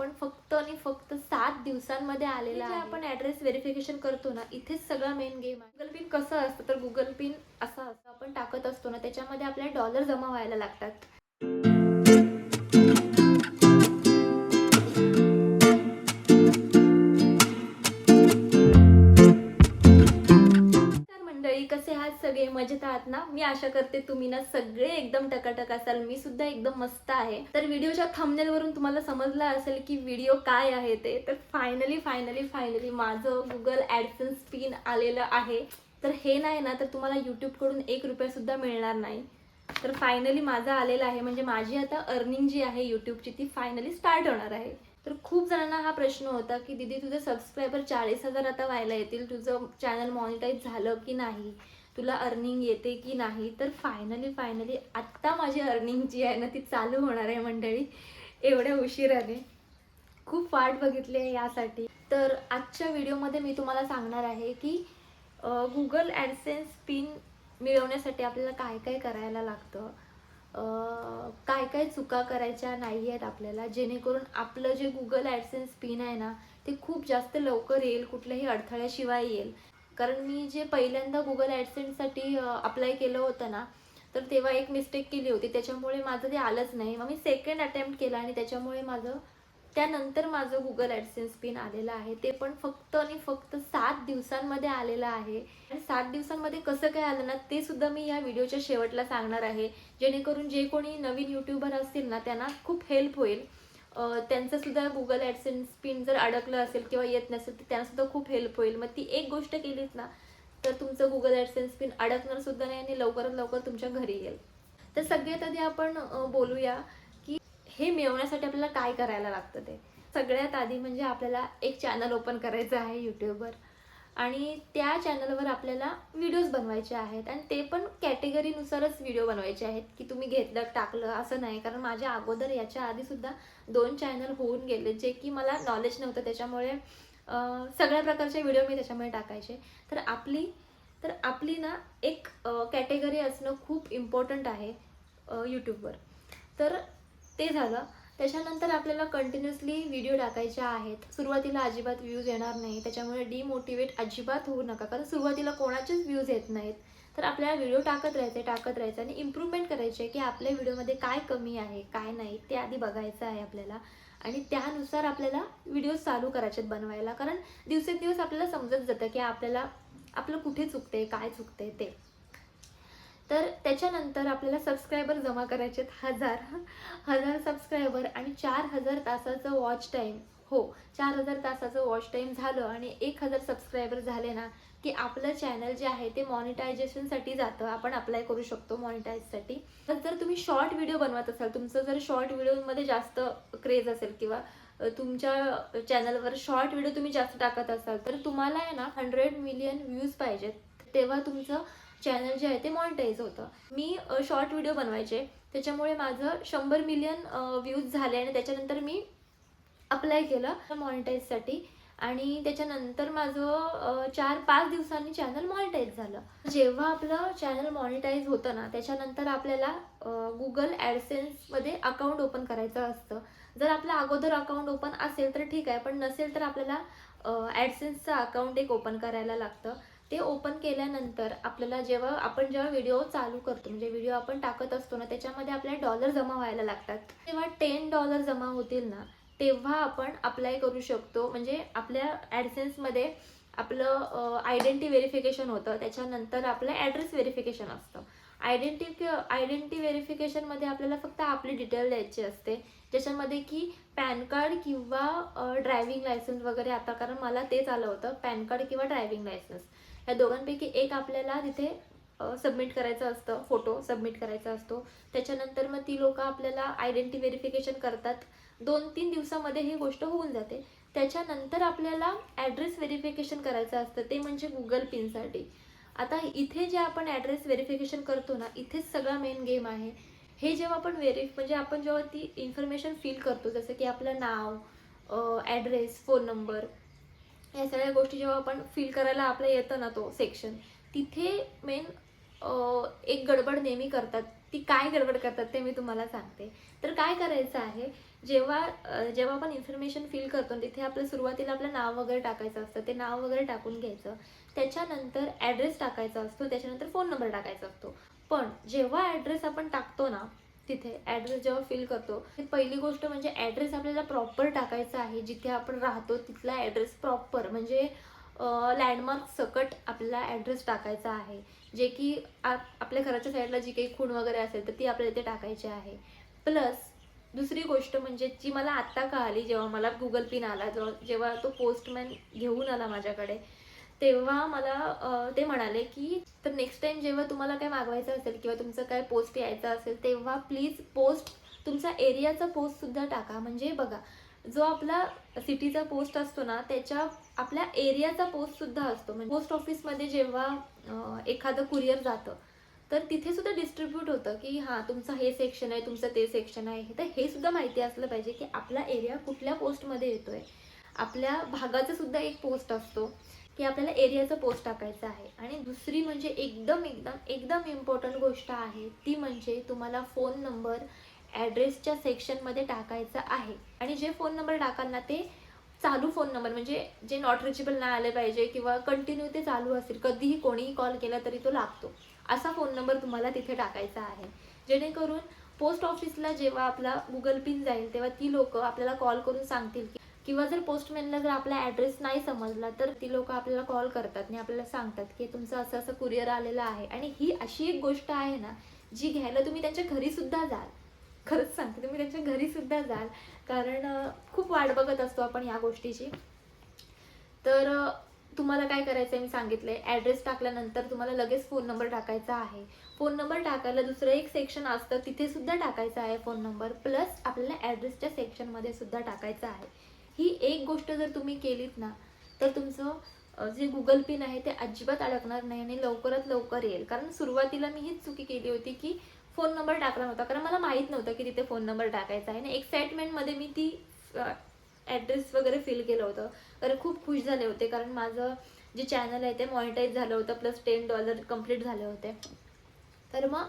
पण फक्त आणि फक्त सात दिवसांमध्ये आलेलं आहे. आपण ॲड्रेस व्हेरिफिकेशन करतो ना इथेच सगळा मेन गेम आहे. गुगल पिन कसं असतं तर गुगल पिन असं असतं. आपण टाकत असतो ना त्याच्यामध्ये आपल्याला डॉलर जमा व्हायला लागतात. मी आशा करते तुम्ही ना सगळे एकदम टकाटक असाल. मी सुद्धा एकदम मस्त आहे. तर व्हिडिओच्या थंबनेल वरून तुम्हाला समजलं असेल की व्हिडिओ काय आहे ते तर फायनली फायनली फायनली माझं गुगल ॲडसन्स पिन आलेलं आहे. तर हे नाही ना तर तुम्हाला यूट्यूबकडून एक रुपयासुद्धा मिळणार नाही. तर फायनली माझा आलेला आहे. म्हणजे माझी आता अर्निंग जी आहे यूट्यूबची ती फायनली स्टार्ट होणार आहे. तर खूप जणांना हा प्रश्न होता की दीदी तुझे सबस्क्रायबर चाळीस हजार आता व्हायला येतील? तुझं चॅनल मॉनिटाईज झालं की नाही? तुला अर्निंग येते की नाही तर फायनली फायनली आत्ता माझी अर्निंग जी आहे ना ती चालू होणार आहे मंडळी. एवढ्या उशिराने. खूप वाट बघितली आहे यासाठी. तर आजच्या व्हिडिओमध्ये मी तुम्हाला सांगणार आहे की गुगल ॲडसेन्स पिन मिळवण्यासाठी आपल्याला काय काय करायला लागतं? काय काय चुका करायच्या नाही आहेत आपल्याला? जेणेकरून आपलं जे गुगल ॲडसेन्स पिन आहे ना ते खूप जास्त लवकर येईल कुठल्याही अडथळ्याशिवाय येईल. कारण मी जे पहिल्यांदा गुगल ॲडसेन्ससाठी अप्लाय केलं होतं ना तर तेव्हा एक मिस्टेक केली होती. त्याच्यामुळे माझं ते आलंच नाही. मग मी सेकंड अटेम्प्ट केला आणि त्याच्यामुळे माझं त्यानंतर माझं गुगल ॲडसेन्स पिन आलेलं आहे. ते पण फक्त आणि फक्त सात दिवसांमध्ये आलेलं आहे. आणि सात दिवसांमध्ये कसं काय आलं ना ते सुद्धा मी या व्हिडिओच्या शेवटला सांगणार आहे. जेणेकरून जे कोणी नवीन यूट्यूबर असतील ना त्यांना खूप हेल्प होईल. त्यांचं सुद्धा गुगल ॲडसेन्स पिन जर अडकलं असेल किंवा येत नसेल तर त्यांना सुद्धा खूप हेल्प होईल. मग ती एक गोष्ट केलीच ना तर तुमचं गुगल ॲडसेन्स पिन अडकणार सुद्धा नाही आणि लवकरात लवकर तुमच्या घरी येईल. तर सगळ्यात आधी आपण बोलूया की हे मिळवण्यासाठी आपल्याला काय करायला लागतं ते? सगळ्यात आधी म्हणजे आपल्याला एक चॅनल ओपन करायचं आहे यूट्यूबवर आणि त्या चॅनलवर आपल्याला व्हिडिओज बनवायचे आहेत. आणि ते पण कॅटेगरीनुसारच व्हिडिओ बनवायचे आहेत की तुम्ही घेतलं टाकलं असं नाही. कारण माझ्या अगोदर याच्या आधीसुद्धा दोन चॅनल होऊन गेले जे की मला नॉलेज नव्हतं. त्याच्यामुळे सगळ्या प्रकारचे व्हिडिओ मी त्याच्यामुळे टाकायचे. तर आपली तर आपली ना एक कॅटेगरी असणं खूप इम्पॉर्टंट आहे यूट्यूबवर तर ते झालं. त्याच्यानंतर आपल्याला कंटिन्युअसली व्हिडिओ टाकायच्या आहेत. सुरुवातीला अजिबात व्ह्यूज येणार नाही. त्याच्यामुळे डिमोटिवेट अजिबात होऊ नका. कारण सुरुवातीला कोणाचेच व्ह्यूज येत नाहीत. तर आपल्याला व्हिडिओ टाकत राहायचे टाकत राहायचं आणि इम्प्रूव्हमेंट करायचे की आपल्या व्हिडिओमध्ये काय कमी आहे काय नाही ते आधी बघायचं आहे आपल्याला. आणि त्यानुसार आपल्याला व्हिडिओ चालू करायचे बनवायला. कारण दिवसेंदिवस आपल्याला समजत जातं की आपल्याला आपलं कुठे चुकते काय चुकते ते. तर त्याच्यानंतर आपल्याला सबस्क्रायबर जमा करायचे आहेत हजार. हजार सबस्क्रायबर आणि चार हजार तासाचं वॉच टाईम हो चार हजार तासाचं वॉच टाईम झालं आणि एक हजार सबस्क्रायबर झाले ना की आपलं चॅनल जे आहे ते मॉनिटायझेशनसाठी जातं. आपण अप्लाय करू शकतो मॉनिटाईजसाठी तर जर तुम्ही शॉर्ट व्हिडिओ बनवत असाल तुमचं जर शॉर्ट व्हिडिओमध्ये जास्त क्रेज असेल किंवा तुमच्या चॅनलवर शॉर्ट व्हिडिओ तुम्ही जास्त टाकत असाल तर तुम्हाला आहे ना हंड्रेड मिलियन व्ह्यूज पाहिजेत. तेव्हा तुमचं चॅनल जे आहे ते मॉनिटाईज होतं. मी शॉर्ट व्हिडिओ बनवायचे. त्याच्यामुळे माझं शंभर मिलियन व्ह्यूज झाले आणि त्याच्यानंतर मी अप्लाय केलं मॉनिटाईजसाठी आणि त्याच्यानंतर माझं चार पाच दिवसांनी चॅनल मॉनिटाईज झालं. जेव्हा आपलं चॅनल मॉनिटाईज होतं ना त्याच्यानंतर आपल्याला गुगल ॲडसेन्समध्ये अकाउंट ओपन करायचं असतं. जर आपलं अगोदर अकाउंट ओपन असेल तर ठीक आहे पण नसेल तर आपल्याला ॲडसेन्सचं अकाउंट एक ओपन करायला लागतं. ते ओपन केल्यानंतर आपल्याला जेव्हा आपण जेव्हा व्हिडिओ चालू करतो म्हणजे व्हिडिओ आपण टाकत असतो ना त्याच्यामध्ये आपल्याला डॉलर जमा व्हायला लागतात. तेव्हा टेन डॉलर जमा होतील ना तेव्हा आपण अप्लाय करू शकतो. म्हणजे आपल्या ॲडसेन्समध्ये आपलं आयडेंटी व्हेरिफिकेशन होतं. त्याच्यानंतर आपलं ॲड्रेस व्हेरिफिकेशन असतं. आयडेंटिटी आयडेंटी व्हेरिफिकेशनमध्ये आपल्याला फक्त आपली डिटेल द्यायची असते. ज्याच्यामध्ये की पॅन कार्ड किंवा ड्रायव्हिंग लायसन्स वगैरे आता कारण मला तेच आलं होतं. पॅन कार्ड किंवा ड्रायव्हिंग लायसन्स या दोघांपैकी एक आपल्याला तिथे सबमिट करायचं असतं फोटो सबमिट करायचा असतो. त्याच्यानंतर मग ती लोक आपल्याला आयडेंटिटी व्हेरिफिकेशन करतात. दोन तीन दिवसामध्ये ही गोष्ट होऊन जाते. त्याच्यानंतर आपल्याला ॲड्रेस व्हेरिफिकेशन करायचं असतं. ते म्हणजे गुगल पिनसाठी आता इथे जे आपण ॲड्रेस व्हेरिफिकेशन करतो ना इथेच सगळा मेन गेम आहे. हे जेव्हा आपण व्हेरिफ म्हणजे आपण जेव्हा ती इन्फॉर्मेशन फील करतो जसं की आपलं नाव ॲड्रेस फोन नंबर या सगळ्या गोष्टी जेव्हा आपण फील करायला आपलं येतं ना तो सेक्शन तिथे मेन एक गडबड नेहमी करतात. ती काय गडबड करतात ते मी तुम्हाला सांगते. तर काय करायचं आहे जेव्हा जेव्हा आपण इन्फॉर्मेशन फील करतो तिथे आपलं सुरुवातीला आपलं नाव वगैरे टाकायचं असतं ते नाव वगैरे टाकून घ्यायचं. त्याच्यानंतर ॲड्रेस टाकायचा असतो त्याच्यानंतर फोन नंबर टाकायचा असतो. पण जेव्हा ॲड्रेस आपण टाकतो ना तिथे ॲड्रेस जेव्हा फिल करतो पहिली गोष्ट म्हणजे ॲड्रेस आपल्याला प्रॉपर टाकायचा आहे. जिथे आपण राहतो तिथला ॲड्रेस प्रॉपर म्हणजे लँडमार्क सकट आपल्याला ॲड्रेस टाकायचा आहे. जे की आपल्या घराच्या साईडला जी काही खूण वगैरे असेल तर ती आपल्याला इथे टाकायची आहे. प्लस दुसरी गोष्ट म्हणजे जी मला आत्ता कळाली जेव्हा मला गुगल पिन आला जेव्हा जेव्हा तो पोस्टमॅन घेऊन आला माझ्याकडे तेव्हा मला ते म्हणाले की तर नेक्स्ट टाइम जेव्हा तुम्हाला काय मागवायचं असेल किंवा तुमचं काय पोस्ट यायचं असेल तेव्हा प्लीज पोस्ट तुमचा एरियाचा पोस्टसुद्धा टाका. म्हणजे बघा जो आपला सिटीचा पोस्ट असतो ना त्याच्या आपल्या एरियाचा पोस्टसुद्धा असतो. म्हणजे पोस्ट ऑफिसमध्ये जेव्हा एखादं कुरिअर जातं तर तिथे सुद्धा डिस्ट्रीब्यूट होतं की हां तुमचं हे सेक्शन आहे तुमचं ते सेक्शन आहे. तर हे सुद्धा माहिती असलं पाहिजे की आपला एरिया कुठल्या पोस्टमध्ये येतोय. आपल्या भागाचा सुद्धा एक पोस्ट असतो. की आपल्याला एरियाचं पोस्ट टाकायचं आहे. आणि दुसरी म्हणजे एकदम एकदम एकदम इम्पॉर्टंट गोष्ट आहे ती म्हणजे तुम्हाला फोन नंबर ॲड्रेसच्या सेक्शनमध्ये टाकायचं आहे. आणि जे फोन नंबर टाकाल ना ते चालू फोन नंबर म्हणजे जे नॉट रिचेबल नाही आले पाहिजे किंवा कंटिन्यू ते चालू असेल कधीही कोणीही कॉल केला तरी तो लागतो. असा फोन नंबर तुम्हाला तिथे टाकायचा आहे. जेणेकरून पोस्ट ऑफिसला जेव्हा आपला गुगल पिन जाईल तेव्हा ती लोक आपल्याला कॉल करून सांगतील की किंवा जर पोस्टमॅनला जर आपला ॲड्रेस नाही समजला तर ती लोक आपल्याला कॉल करतात आणि आपल्याला सांगतात की तुमचं असं असं कुरिअर आलेलं आहे. आणि ही अशी एक गोष्ट आहे ना जी घ्यायला तुम्ही त्यांच्या घरी सुद्धा जाल. खरंच सांगते तुम्ही त्यांच्या घरी सुद्धा जाल. कारण खूप वाट बघत असतो आपण या गोष्टीची. तर तुम्हाला काय करायचं आहे मी सांगितलंय? ॲड्रेस टाकल्यानंतर तुम्हाला लगेच फोन नंबर टाकायचा आहे. फोन नंबर टाकायला दुसरं एक सेक्शन असतं तिथे सुद्धा टाकायचं आहे फोन नंबर प्लस आपल्याला ॲड्रेसच्या सेक्शनमध्ये सुद्धा टाकायचं आहे. ही एक गोष्ट जर तुम्ही केलीत ना तर तुमचं जे गुगल पिन आहे ते अजिबात अडकणार नाही आणि लवकरात लवकर येईल. कारण सुरुवातीला मी हीच चुकी केली होती की फोन नंबर टाकला नव्हता. कारण मला माहीत नव्हतं की तिथे फोन नंबर टाकायचा आहे. आणि एक्साइटमेंटमध्ये मी ती ॲड्रेस वगैरे फिल केलं होतं. तर खूप खुश झाले होते कारण माझं जे चॅनल आहे ते मॉनिटाईज झालं होतं प्लस टेन डॉलर कंप्लीट झाले होते. तर मग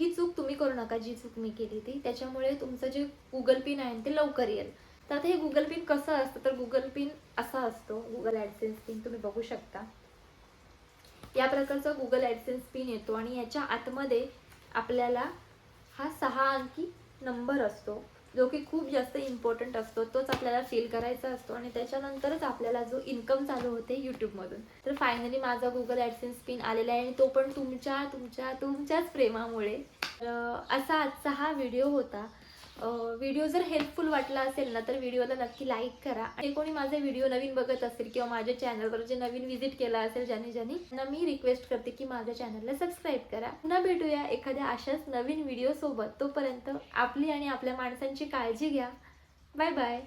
ही चूक तुम्ही करू नका. जी चूक मी केली ती त्याच्यामुळे तुमचं जे गुगल पिन आहे ते लवकर येईल. तर आता हे गुगल पिन कसं असतं? तर गुगल पिन असा असतो. गुगल ॲडसेन्स पिन तुम्ही बघू शकता. या प्रकारचा गुगल ॲडसेन्स पिन येतो आणि याच्या आतमध्ये आपल्याला हा सहा अंकी नंबर असतो जो की खूप जास्त इम्पॉर्टंट असतो. तोच आपल्याला फील करायचा असतो आणि त्याच्यानंतरच आपल्याला जो इन्कम चालू होते यूट्यूबमधून तर फायनली माझा गुगल ॲडसेन्स पिन आलेला आहे आणि तो पण तुमच्या तुमच्या तुमच्याच प्रेमामुळे. असा आजचा हा व्हिडिओ होता. व्हिडिओ जर हेल्पफुल वाटला असेल ना तर व्हिडिओला नक्की लाईक करा. आणि कोणी माझे व्हिडिओ नवीन बघत असेल किंवा माझ्या चॅनलवर जे नवीन व्हिजिट केला असेल ज्याने ज्याने त्यांना मी रिक्वेस्ट करते की माझ्या चॅनलला सबस्क्राईब करा. पुन्हा भेटूया एखाद्या अशाच नवीन व्हिडिओ सोबत. तोपर्यंत आपली आणि आपल्या माणसांची काळजी घ्या. Bye bye